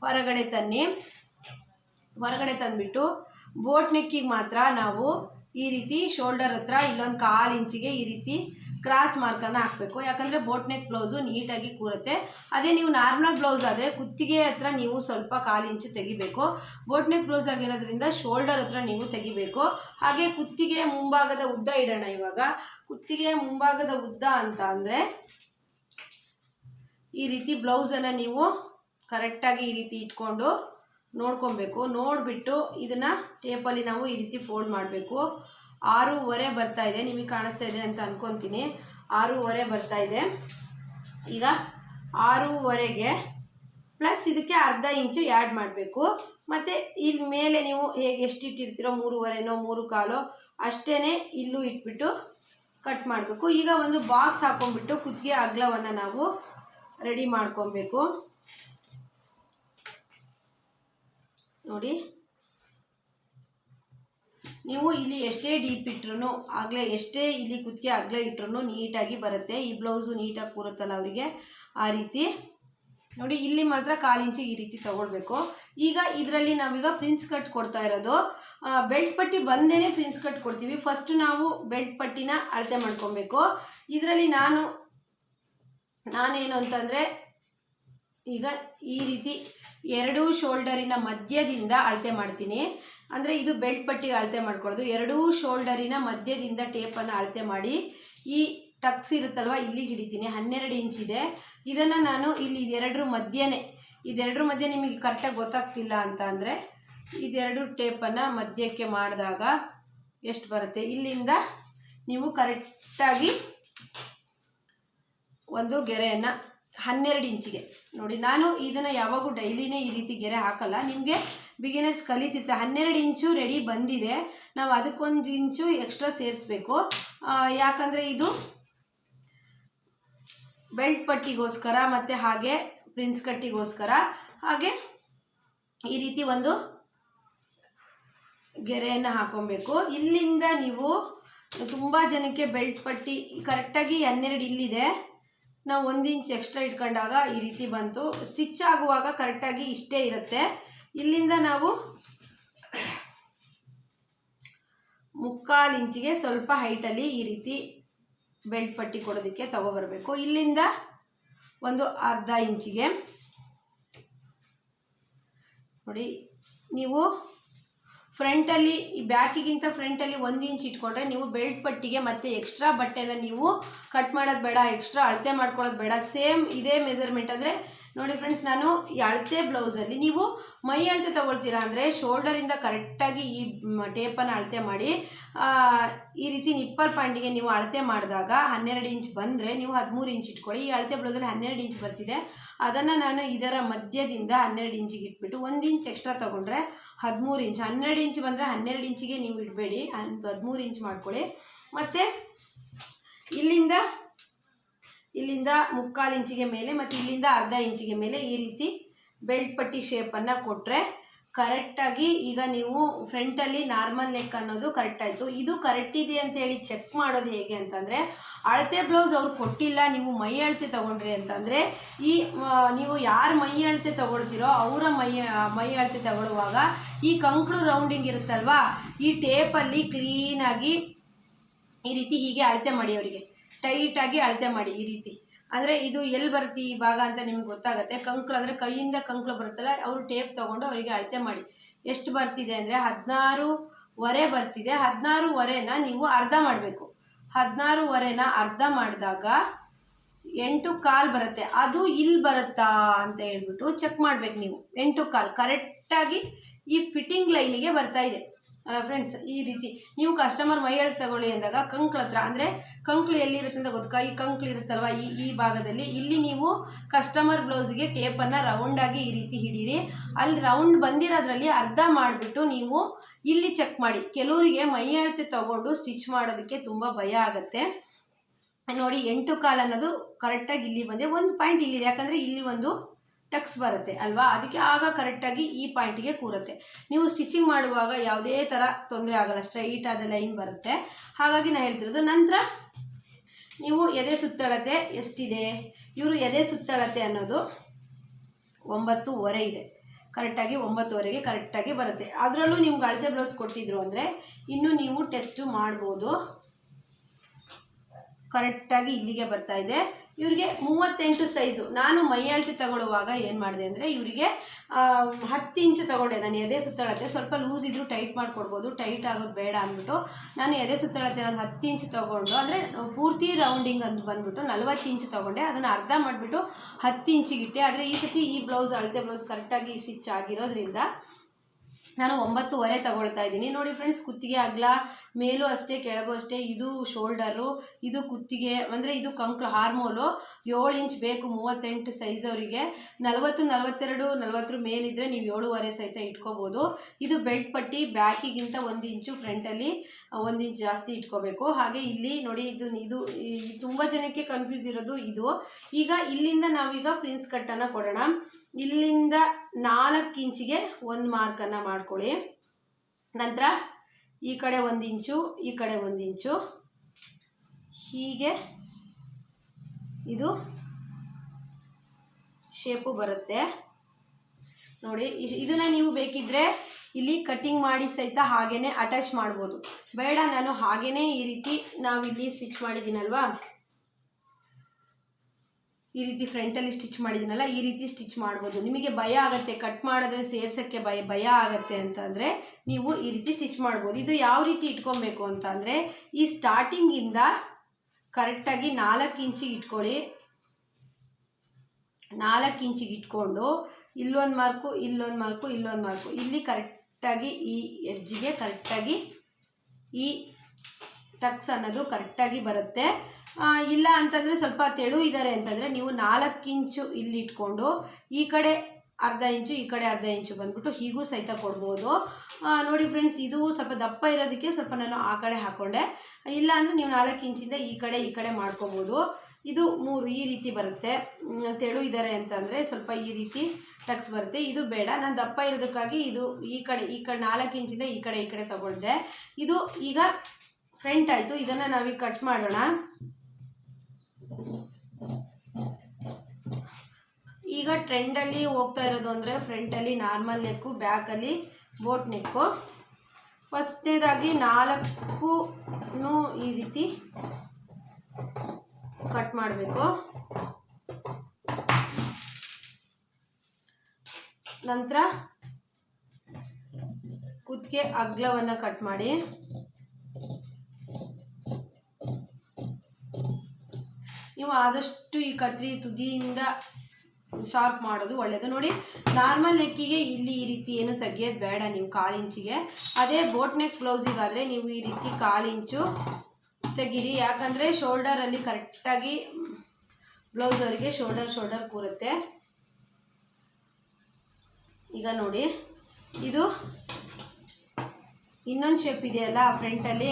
S1: ಹೊರಗಡೆ ತನ್ನಿ, ಹೊರಗಡೆ ತಂದುಬಿಟ್ಟು ಬೋಟ್ ನೆಕ್ಕಿಗೆ ಮಾತ್ರ ನಾವು ಈ ರೀತಿ ಶೋಲ್ಡರ್ ಹತ್ರ ಇಲ್ಲೊಂದು ಕಾಲು ಇಂಚಿಗೆ ಈ ರೀತಿ ಕ್ರಾಸ್ ಮಾರ್ಕನ್ನು ಹಾಕಬೇಕು. ಯಾಕಂದರೆ ಬೋಟ್ ನೆಕ್ ಬ್ಲೌಸು ನೀಟಾಗಿ ಕೂರುತ್ತೆ. ಅದೇ ನೀವು ನಾರ್ಮಲ್ ಬ್ಲೌಸ್ ಆದರೆ ಕುತ್ತಿಗೆ ಹತ್ರ ನೀವು ಸ್ವಲ್ಪ ಕಾಲು ಇಂಚು ತೆಗಿಬೇಕು. ಬೋಟ್ ನೆಕ್ ಬ್ಲೌಸ್ ಆಗಿರೋದ್ರಿಂದ ಶೋಲ್ಡರ್ ಹತ್ರ ನೀವು ತೆಗಿಬೇಕು. ಹಾಗೆ ಕುತ್ತಿಗೆ ಮುಂಭಾಗದ ಉದ್ದ ಇಡೋಣ ಇವಾಗ. ಕುತ್ತಿಗೆ ಮುಂಭಾಗದ ಉದ್ದ ಅಂತ ಅಂದರೆ ಈ ರೀತಿ ಬ್ಲೌಸನ್ನು ನೀವು ಕರೆಕ್ಟಾಗಿ ಈ ರೀತಿ ಇಟ್ಕೊಂಡು ನೋಡ್ಕೊಬೇಕು. ನೋಡಿಬಿಟ್ಟು ಇದನ್ನು ಟೇಪಲ್ಲಿ ನಾವು ಈ ರೀತಿ ಫೋಲ್ಡ್ ಮಾಡಬೇಕು. ಆರೂವರೆ ಬರ್ತಾ ಇದೆ. ನಿಮಗೆ ಕಾಣಿಸ್ತಾ ಇದೆ ಅಂತ ಅಂದ್ಕೊತೀನಿ ಆರೂವರೆ ಬರ್ತಾ ಇದೆ. ಈಗ ಆರೂವರೆಗೆ ಪ್ಲಸ್ ಇದಕ್ಕೆ ಅರ್ಧ ಇಂಚು ಆ್ಯಡ್ ಮಾಡಬೇಕು. ಮತ್ತು ಇಲ್ಲಿ ಮೇಲೆ ನೀವು ಹೇಗೆ ಎಷ್ಟು ಇಟ್ಟಿರ್ತೀರೋ ಮೂರುವರೆನೋ ಮೂರು ಕಾಲು ಅಷ್ಟೇ ಇಲ್ಲೂ ಇಟ್ಬಿಟ್ಟು ಕಟ್ ಮಾಡಬೇಕು. ಈಗ ಒಂದು ಬಾಕ್ಸ್ ಹಾಕೊಂಡ್ಬಿಟ್ಟು ಕುತ್ತಿಗೆ ಅಗ್ಲವನ್ನು ನಾವು ರೆಡಿ ಮಾಡ್ಕೊಬೇಕು. ನೋಡಿ. ನೀವು ಇಲ್ಲಿ ಎಷ್ಟೇ ಡೀಪ್ ಇಟ್ರು ಆಗಲೇ ಎಷ್ಟೇ ಇಲ್ಲಿ ಕುತ್ತಿಗೆ ಆಗಲೇ ಇಟ್ರು ನೀಟಾಗಿ ಬರುತ್ತೆ. ಈ ಬ್ಲೌಸು ನೀಟಾಗಿ ಕೂರುತ್ತಲ್ಲ ಅವರಿಗೆ. ಆ ರೀತಿ. ನೋಡಿ, ಇಲ್ಲಿ ಮಾತ್ರ ಕಾಲು ಇಂಚಿಗೆ ಈ ರೀತಿ ತಗೊಳ್ಬೇಕು. ಈಗ ಇದರಲ್ಲಿ ನಾವೀಗ ಪ್ರಿನ್ಸ್ ಕಟ್ ಕೊಡ್ತಾ ಇರೋದು. ಬೆಲ್ಟ್ ಪಟ್ಟಿ ಬಂದೇನೆ ಪ್ರಿನ್ಸ್ ಕಟ್ ಕೊಡ್ತೀವಿ. ಫಸ್ಟ್ ನಾವು ಬೆಲ್ಟ್ ಪಟ್ಟಿನ ಅಳತೆ ಮಾಡ್ಕೊಬೇಕು. ಇದರಲ್ಲಿ ನಾನು, ನಾನೇನು ಅಂತಂದರೆ, ಈಗ ಈ ರೀತಿ ಎರಡು ಶೋಲ್ಡರಿನ ಮಧ್ಯದಿಂದ ಅಳತೆ ಮಾಡ್ತೀನಿ. ಅಂದರೆ ಇದು ಬೆಲ್ಟ್ ಪಟ್ಟಿಗೆ ಅಳತೆ ಮಾಡ್ಕೊಳ್ಳೋದು. ಎರಡೂ ಶೋಲ್ಡರಿನ ಮಧ್ಯದಿಂದ ಟೇಪನ್ನು ಅಳತೆ ಮಾಡಿ. ಈ ಟಕ್ಸ್ ಇರುತ್ತಲ್ವ ಇಲ್ಲಿಗೆ ಹಿಡಿತೀನಿ. ಹನ್ನೆರಡು ಇಂಚಿದೆ ಇದನ್ನು ನಾನು ಇಲ್ಲಿ ಇದೆರಡರ ಮಧ್ಯನೇ, ಇದೆರಡರ ಮಧ್ಯೆ ನಿಮಗೆ ಕರೆಕ್ಟಾಗಿ ಗೊತ್ತಾಗ್ತಿಲ್ಲ ಅಂತ ಅಂದರೆ, ಇದೆರಡು ಟೇಪನ್ನು ಮಧ್ಯಕ್ಕೆ ಮಾಡಿದಾಗ ಎಷ್ಟು ಬರುತ್ತೆ? ಇಲ್ಲಿಂದ ನೀವು ಕರೆಕ್ಟಾಗಿ ಒಂದು ಗೆರೆಯನ್ನು, ಹನ್ನೆರಡು ಇಂಚಿಗೆ. ನೋಡಿ, ನಾನು ಇದನ್ನು ಯಾವಾಗೂ ಡೈಲಿನೇ ಈ ರೀತಿ ಗೆರೆ ಹಾಕಲ್ಲ. ನಿಮಗೆ ಬಿಗಿನರ್ಸ್ ಕಲಿತಿರ್ತಾರೆ ಹನ್ನೆರಡು ಇಂಚು ರೆಡಿ ಬಂದಿದೆ. ನಾವು ಅದಕ್ಕೊಂದು ಇಂಚು ಎಕ್ಸ್ಟ್ರಾ ಸೇರಿಸ್ಬೇಕು. ಯಾಕಂದರೆ ಇದು ಬೆಲ್ಟ್ ಪಟ್ಟಿಗೋಸ್ಕರ ಮತ್ತು ಹಾಗೆ ಪ್ರಿನ್ಸ್ ಕಟ್ಟಿಗೋಸ್ಕರ ಹಾಗೆ ಈ ರೀತಿ ಒಂದು ಗೆರೆಯನ್ನು ಹಾಕೊಬೇಕು. ಇಲ್ಲಿಂದ ನೀವು ತುಂಬ ಜನಕ್ಕೆ ಬೆಲ್ಟ್ ಪಟ್ಟಿ ಕರೆಕ್ಟಾಗಿ ಹನ್ನೆರಡು ಇಲ್ಲಿದೆ. ನಾವು ಒಂದು ಇಂಚ್ ಎಕ್ಸ್ಟ್ರಾ ಇಟ್ಕೊಂಡಾಗ ಈ ರೀತಿ ಬಂತು. ಸ್ಟಿಚ್ ಆಗುವಾಗ ಕರೆಕ್ಟಾಗಿ ಇಷ್ಟೇ ಇರುತ್ತೆ. ಇಲ್ಲಿಂದ ನಾವು ಮುಕ್ಕಾಲು ಇಂಚಿಗೆ ಸ್ವಲ್ಪ ಹೈಟಲ್ಲಿ ಈ ರೀತಿ ಬೆಲ್ಟ್ ಪಟ್ಟಿ ಕೊಡೋದಕ್ಕೆ ತಗೊಬರಬೇಕು ಇಲ್ಲಿಂದ ಒಂದು ಅರ್ಧ ಇಂಚಿಗೆ. ನೋಡಿ, ನೀವು ಫ್ರಂಟಲ್ಲಿ ಈ ಬ್ಯಾಕಿಗಿಂತ ಫ್ರಂಟಲ್ಲಿ ಒಂದು ಇಂಚ್ ಇಟ್ಕೊಂಡ್ರೆ ನೀವು ಬೆಲ್ಟ್ ಪಟ್ಟಿಗೆ ಮತ್ತೆ ಎಕ್ಸ್ಟ್ರಾ ಬಟ್ಟೆನ ನೀವು ಕಟ್ ಮಾಡೋದು ಬೇಡ ಎಕ್ಸ್ಟ್ರಾ ಅಳತೆ ಮಾಡ್ಕೊಳ್ಳೋದು ಬೇಡ. ಸೇಮ್ ಇದೇ ಮೆಜರ್ಮೆಂಟ್ ಅಂದರೆ ನೋಡಿ ಫ್ರೆಂಡ್ಸ್ ನಾನು ಅಳತೆ ಬ್ಲೌಸಲ್ಲಿ ನೀವು ಮೈ ಅಳತೆ ತೊಗೊಳ್ತೀರಾ ಅಂದರೆ ಶೋಲ್ಡರಿಂದ ಕರೆಕ್ಟಾಗಿ ಈ ಟೇಪನ್ನು ಅಳತೆ ಮಾಡಿ ಈ ರೀತಿ ನಿಪ್ಪಲ್ ಪಾಯಿಂಟಿಗೆ ನೀವು ಅಳತೆ ಮಾಡಿದಾಗ ಹನ್ನೆರಡು ಇಂಚ್ ಬಂದರೆ ನೀವು ಹದಿಮೂರು ಇಂಚ್ ಇಟ್ಕೊಳ್ಳಿ. ಈ ಅಳತೆ ಬ್ಲೌಸಲ್ಲಿ ಹನ್ನೆರಡು ಇಂಚ್ ಬರ್ತಿದೆ. ಅದನ್ನು ನಾನು ಇದರ ಮಧ್ಯದಿಂದ ಹನ್ನೆರಡು ಇಂಚಿಗೆ ಇಟ್ಬಿಟ್ಟು ಒಂದು ಇಂಚ್ ಎಕ್ಸ್ಟ್ರಾ ತೊಗೊಂಡ್ರೆ ಹದಿಮೂರು ಇಂಚ್, ಹನ್ನೆರಡು ಇಂಚ್ ಬಂದರೆ ಹನ್ನೆರಡು ಇಂಚಿಗೆ ನೀವು ಇಡಬೇಡಿ. ಹದಿಮೂರು ಇಂಚ್ ಮಾಡ್ಕೊಳ್ಳಿ. ಮತ್ತು ಇಲ್ಲಿಂದ ಇಲ್ಲಿಂದ ಮುಕ್ಕಾಲು ಇಂಚಿಗೆ ಮೇಲೆ ಮತ್ತು ಇಲ್ಲಿಂದ ಅರ್ಧ ಇಂಚಿಗೆ ಮೇಲೆ ಈ ರೀತಿ ಬೆಲ್ಟ್ ಪಟ್ಟಿ ಶೇಪನ್ನು ಕೊಟ್ಟರೆ ಕರೆಕ್ಟಾಗಿ ಈಗ ನೀವು ಫ್ರಂಟಲ್ಲಿ ನಾರ್ಮಲ್ ನೆಕ್ ಅನ್ನೋದು ಕರೆಕ್ಟ್ ಆಯಿತು. ಇದು ಕರೆಕ್ಟ್ ಇದೆ ಅಂತ ಹೇಳಿ ಚೆಕ್ ಮಾಡೋದು ಹೇಗೆ ಅಂತಂದರೆ, ಅಳತೆ ಬ್ಲೌಸ್ ಅವ್ರು ಕೊಟ್ಟಿಲ್ಲ, ನೀವು ಮೈ ಅಳತೆ ತೊಗೊಂಡ್ರಿ ಅಂತಂದರೆ, ಈ ನೀವು ಯಾರು ಮೈ ಅಳತೆ ತೊಗೊಳ್ತೀರೋ ಅವರ ಮೈ ಮೈ ಅಳತೆ ತಗೊಳ್ಳುವಾಗ ಈ ಕಂಕ್ಳು ರೌಂಡಿಂಗ್ ಇರುತ್ತಲ್ವಾ, ಈ ಟೇಪಲ್ಲಿ ಕ್ಲೀನಾಗಿ ಈ ರೀತಿ ಹೀಗೆ ಅಳತೆ ಮಾಡಿ ಅವರಿಗೆ. ಟೈಟಾಗಿ ಅಳತೆ ಮಾಡಿ ಈ ರೀತಿ. ಅಂದರೆ ಇದು ಎಲ್ಲಿ ಬರುತ್ತೆ ಈ ಭಾಗ ಅಂತ ನಿಮ್ಗೆ ಗೊತ್ತಾಗುತ್ತೆ. ಕಂಕ್ಳು ಅಂದರೆ ಕೈಯಿಂದ ಕಂಕ್ಳು ಬರುತ್ತಲ್ಲ, ಅವರು ಟೇಪ್ ತೊಗೊಂಡು ಅವರಿಗೆ ಅಳತೆ ಮಾಡಿ. ಎಷ್ಟು ಬರ್ತಿದೆ ಅಂದರೆ ಹದಿನಾರೂವರೆ ಬರ್ತಿದೆ. ಹದಿನಾರೂವರೆನ ನೀವು ಅರ್ಧ ಮಾಡಬೇಕು. ಹದಿನಾರೂವರೆನ ಅರ್ಧ ಮಾಡಿದಾಗ ಎಂಟು ಕಾಲು ಬರುತ್ತೆ. ಅದು ಇಲ್ಲಿ ಬರುತ್ತಾ ಅಂತ ಹೇಳ್ಬಿಟ್ಟು ಚೆಕ್ ಮಾಡ್ಬೇಕು ನೀವು. ಎಂಟು ಕಾಲು. ಕರೆಕ್ಟಾಗಿ ಈ ಫಿಟ್ಟಿಂಗ್ ಲೈನಿಗೆ ಬರ್ತಾ ಇದೆ. ಫ್ರೆಂಡ್ಸ್ ಈ ರೀತಿ. ನೀವು ಕಸ್ಟಮರ್ ಮೈಯಲ್ಲಿ ತಗೊಳ್ಳಿ ಅಂದಾಗ ಕಂಕ್ಳ ಹತ್ರ ಅಂದರೆ ಕಂಕ್ಳು ಎಲ್ಲಿರುತ್ತೆ ಅಂತ ಗೊತ್ತಾ ಈ ಕಂಕ್ಳು ಇರುತ್ತಲ್ವ? ಈ ಈ ಭಾಗದಲ್ಲಿ. ಇಲ್ಲಿ ನೀವು ಕಸ್ಟಮರ್ ಬ್ಲೌಸ್ಗೆ ಟೇಪನ್ನು ರೌಂಡಾಗಿ ಈ ರೀತಿ ಹಿಡೀರಿ. ಅಲ್ಲಿ ರೌಂಡ್ ಬಂದಿರೋದ್ರಲ್ಲಿ ಅರ್ಧ ಮಾಡಿಬಿಟ್ಟು ನೀವು ಇಲ್ಲಿ ಚೆಕ್ ಮಾಡಿ. ಕೆಲವರಿಗೆ ಮೈ ಅಳತೆ ತಗೊಂಡು ಸ್ಟಿಚ್ ಮಾಡೋದಕ್ಕೆ ತುಂಬ ಭಯ ಆಗುತ್ತೆ. ನೋಡಿ, ಎಂಟು ಕಾಲು ಅನ್ನೋದು ಕರೆಕ್ಟಾಗಿ ಇಲ್ಲಿ ಬಂದೆ ಒಂದು ಪಾಯಿಂಟ್ ಇಲ್ಲಿದೆ. ಯಾಕಂದರೆ ಇಲ್ಲಿ ಒಂದು ಟಕ್ಸ್ ಬರುತ್ತೆ, ಅಲ್ವಾ? ಅದಕ್ಕೆ ಆಗ ಕರೆಕ್ಟಾಗಿ ಈ ಪಾಯಿಂಟಿಗೆ ಕೂರುತ್ತೆ. ನೀವು ಸ್ಟಿಚಿಂಗ್ ಮಾಡುವಾಗ ಯಾವುದೇ ಥರ ತೊಂದರೆ ಆಗಲ್ಲ ಸ್ಟ್ರೈಟ್ ಆದ ಲೈನ್ ಬರುತ್ತೆ. ಹಾಗಾಗಿ ನಾನು ಹೇಳ್ತಿರೋದು ನಂತರ ನೀವು ಎದೆ ಸುತ್ತಳತೆ ಎಷ್ಟಿದೆ? ಇವರು ಎದೆ ಸುತ್ತಳತೆ ಅನ್ನೋದು ಒಂಬತ್ತುವರೆ ಇದೆ. ಕರೆಕ್ಟಾಗಿ ಒಂಬತ್ತುವರೆಗೆ ಕರೆಕ್ಟಾಗಿ ಬರುತ್ತೆ. ಅದರಲ್ಲೂ ನಿಮ್ಗೆ ಅಳತೆ ಬ್ಲೌಸ್ ಕೊಟ್ಟಿದ್ರು ಅಂದರೆ ಇನ್ನೂ ನೀವು ಟೆಸ್ಟು ಮಾಡ್ಬೋದು. ಕರೆಕ್ಟಾಗಿ ಇಲ್ಲಿಗೆ ಬರ್ತಾ ಇದೆ. ಇವರಿಗೆ ಮೂವತ್ತೆಂಟು ಸೈಜು ನಾನು ಮೈ ಅಳತೆ ತಗೊಳ್ಳುವಾಗ ಏನು ಮಾಡಿದೆ ಅಂದರೆ ಇವರಿಗೆ ಹತ್ತು ಇಂಚು ತಗೊಂಡೆ. ನಾನು ಎದೆ ಸುತ್ತಳತೆ ಸ್ವಲ್ಪ ಲೂಸ್ ಇದ್ದರೂ ಟೈಟ್ ಮಾಡಿಕೊಡ್ಬೋದು. ಟೈಟ್ ಆಗೋದು ಬೇಡ ಅಂದ್ಬಿಟ್ಟು ನಾನು ಎದೆ ಸುತ್ತಳತೆ ಒಂದು ಹತ್ತು ಇಂಚು ತೊಗೊಂಡು, ಅಂದರೆ ಪೂರ್ತಿ ರೌಂಡಿಂಗ್ ಅಂತ ಬಂದ್ಬಿಟ್ಟು ನಲ್ವತ್ತು ಇಂಚು ತೊಗೊಂಡೆ. ಅದನ್ನು ಅರ್ಧ ಮಾಡಿಬಿಟ್ಟು ಹತ್ತು ಇಂಚಿಗಿಟ್ಟೆ ಆದರೆ ಈ ಸತಿ ಈ ಬ್ಲೌಸ್ ಅಳತೆ ಬ್ಲೌಸ್ ಕರೆಕ್ಟಾಗಿ ಸ್ಟಿಚ್ ಆಗಿರೋದ್ರಿಂದ ನಾನು ಒಂಬತ್ತುವರೆ ತಗೊಳ್ತಾ ಇದ್ದೀನಿ. ನೋಡಿ ಫ್ರೆಂಡ್ಸ್ ಕುತ್ತಿಗೆ ಅಗಲ, ಮೇಲೂ ಅಷ್ಟೇ, ಕೆಳಗೂ ಅಷ್ಟೇ, ಇದು ಶೋಲ್ಡರು ಇದು ಕುತ್ತಿಗೆ, ಅಂದರೆ ಇದು ಕಂಕ್ಳು ಹಾರ್ಮೋಲು ಏಳು ಇಂಚ್ ಬೇಕು ಮೂವತ್ತೆಂಟು ಸೈಜ್ ಅವರಿಗೆ. ನಲವತ್ತು, ನಲವತ್ತೆರಡು, ನಲವತ್ತರ ಮೇಲಿದ್ದರೆ ನೀವು ಏಳುವರೆ ಸಹಿತ ಇಟ್ಕೋಬೋದು. ಇದು ಬೆಲ್ಟ್ ಪಟ್ಟಿ ಬ್ಯಾಕಿಗಿಂತ ಒಂದು ಇಂಚು ಫ್ರಂಟಲ್ಲಿ ಒಂದು ಇಂಚ್ ಜಾಸ್ತಿ ಇಟ್ಕೋಬೇಕು. ಹಾಗೆ ಇಲ್ಲಿ ನೋಡಿ, ಇದು ಇದು ತುಂಬ ಜನಕ್ಕೆ ಕನ್ಫ್ಯೂಸ್ ಇರೋದು ಇದು. ಈಗ ಇಲ್ಲಿಂದ ನಾವೀಗ ಪ್ರಿನ್ಸ್ ಕಟ್ಟನ್ನು ಕೊಡೋಣ. ಇಲ್ಲಿಂದ ನಾಲ್ಕು ಇಂಚಿಗೆ ಒಂದು ಮಾರ್ಕನ್ನು ಮಾಡ್ಕೊಳ್ಳಿ. ನಂತರ ಈ ಕಡೆ ಒಂದು ಇಂಚು, ಈ ಕಡೆ ಒಂದು ಇಂಚು. ಹೀಗೆ ಇದು ಶೇಪು ಬರುತ್ತೆ. ನೋಡಿ ಇದನ್ನು ನೀವು ಬೇಕಿದ್ರೆ ಇಲ್ಲಿ ಕಟ್ಟಿಂಗ್ ಮಾಡಿ ಸಹಿತ ಹಾಗೇ ಅಟ್ಯಾಚ್ ಮಾಡ್ಬೋದು. ಬೇಡ, ನಾನು ಹಾಗೇ ಈ ರೀತಿ ನಾವಿಲ್ಲಿ ಸ್ಟಿಚ್ ಮಾಡಿದ್ದೀನಲ್ವಾ? ಈ ರೀತಿ ಫ್ರಂಟಲ್ಲಿ ಸ್ಟಿಚ್ ಮಾಡಿದ್ದೀನಲ್ಲ ಈ ರೀತಿ ಸ್ಟಿಚ್ ಮಾಡ್ಬೋದು. ನಿಮಗೆ ಭಯ ಆಗುತ್ತೆ ಕಟ್ ಮಾಡಿದ್ರೆ ಸೇರ್ಸೋಕ್ಕೆ ಭಯ ಭಯ ಆಗುತ್ತೆ ಅಂತಂದರೆ ನೀವು ಈ ರೀತಿ ಸ್ಟಿಚ್ ಮಾಡ್ಬೋದು. ಇದು ಯಾವ ರೀತಿ ಇಟ್ಕೊಬೇಕು ಅಂತ ಅಂದರೆ, ಈ ಸ್ಟಾರ್ಟಿಂಗಿಂದ ಕರೆಕ್ಟಾಗಿ ನಾಲ್ಕು ಇಂಚಿಗೆ ಇಟ್ಕೊಳ್ಳಿ. ನಾಲ್ಕು ಇಂಚಿಗೆ ಇಟ್ಕೊಂಡು, ಇಲ್ಲೊಂದು ಮಾರ್ಕು ಇಲ್ಲೊಂದು ಮಾರ್ಕು ಇಲ್ಲೊಂದು ಮಾರ್ಕು ಇಲ್ಲಿ ಕರೆಕ್ಟಾಗಿ ಈ ಎಡ್ಜಿಗೆ ಕರೆಕ್ಟಾಗಿ ಈ ಟಕ್ಸ್ ಅನ್ನೋದು ಕರೆಕ್ಟಾಗಿ ಬರುತ್ತೆ. ಇಲ್ಲ ಅಂತಂದರೆ ಸ್ವಲ್ಪ ತೆಳು ಇದ್ದಾರೆ ಅಂತಂದರೆ ನೀವು ನಾಲ್ಕು ಇಂಚು ಇಲ್ಲಿ ಇಟ್ಕೊಂಡು ಈ ಕಡೆ ಅರ್ಧ ಇಂಚು, ಈ ಕಡೆ ಅರ್ಧ ಇಂಚು ಬಂದ್ಬಿಟ್ಟು ಹೀಗೂ ಸಹಿತ ಕೊಡ್ಬೋದು. ನೋಡಿ ಫ್ರೆಂಡ್ಸ್ ಇದು ಸ್ವಲ್ಪ ದಪ್ಪ ಇರೋದಕ್ಕೆ ಸ್ವಲ್ಪ ನಾನು ಆ ಕಡೆ ಹಾಕ್ಕೊಂಡೆ ಇಲ್ಲ ಅಂದರೆ ನೀವು ನಾಲ್ಕು ಇಂಚಿಂದ ಈ ಕಡೆ ಈ ಕಡೆ ಮಾಡ್ಕೋಬೋದು. ಇದು ಮೂರು ಈ ರೀತಿ ಬರುತ್ತೆ. ತೆಳು ಇದ್ದಾರೆ ಅಂತಂದರೆ ಸ್ವಲ್ಪ ಈ ರೀತಿ ಟಕ್ಸ್ ಬರುತ್ತೆ. ಇದು ಬೇಡ, ನಾನು ದಪ್ಪ ಇರೋದಕ್ಕಾಗಿ ಇದು ಈ ಕಡೆ ಈ ಕಡೆ ನಾಲ್ಕು ಇಂಚಿಂದ ಈ ಕಡೆ ಈ ಕಡೆ ತಗೊಳ್ದೆ. ಇದು ಈಗ ಫ್ರಂಟ್ ಆಯಿತು. ಇದನ್ನು ನಾವೀಗ ಕಟ್ ಮಾಡೋಣ. ಈಗ ಟ್ರೆಂಡಲ್ಲಿ ಹೋಗ್ತಾ ಇರೋದು ಅಂದರೆ ಫ್ರಂಟಲ್ಲಿ ನಾರ್ಮಲ್ ನೆಕ್ಕು ಬ್ಯಾಕಲ್ಲಿ ಬೋಟ್ ನೆಕ್ಕು ಫಸ್ಟ್ನೇದಾಗಿ ನಾಲ್ಕು ಈ ರೀತಿ ಕಟ್ ಮಾಡಬೇಕು. ನಂತರ ಕುದ್ಗೆ ಅಗ್ಲವನ್ನು ಕಟ್ ಮಾಡಿ. ನೀವು ಆದಷ್ಟು ಈ ಕತ್ರಿ ತುದಿಯಿಂದ ಶಾರ್ಪ್ ಮಾಡೋದು ಒಳ್ಳೆಯದು ನೋಡಿ ನಾರ್ಮಲ್ ನೆಕ್ಕಿಗೆ ಇಲ್ಲಿ ಈ ರೀತಿ ಏನು ತೆಗಿಯೋದು ಬೇಡ ನೀವು ಕಾಲಿಂಚಿಗೆ ಅದೇ ಬೋಟ್ ನೆಕ್ ಬ್ಲೌಸಿಗಾದರೆ ನೀವು ಈ ರೀತಿ ಕಾಲಿಂಚು ತೆಗೀರಿ. ಯಾಕಂದರೆ ಶೋಲ್ಡರಲ್ಲಿ ಕರೆಕ್ಟಾಗಿ ಬ್ಲೌಸ್ ಅವರಿಗೆ ಶೋಲ್ಡರ್ ಶೋಲ್ಡರ್ ಕೂರುತ್ತೆ. ಈಗ ನೋಡಿ, ಇದು ಇನ್ನೊಂದು ಶೇಪ್ ಇದೆಯಲ್ಲ ಫ್ರಂಟಲ್ಲಿ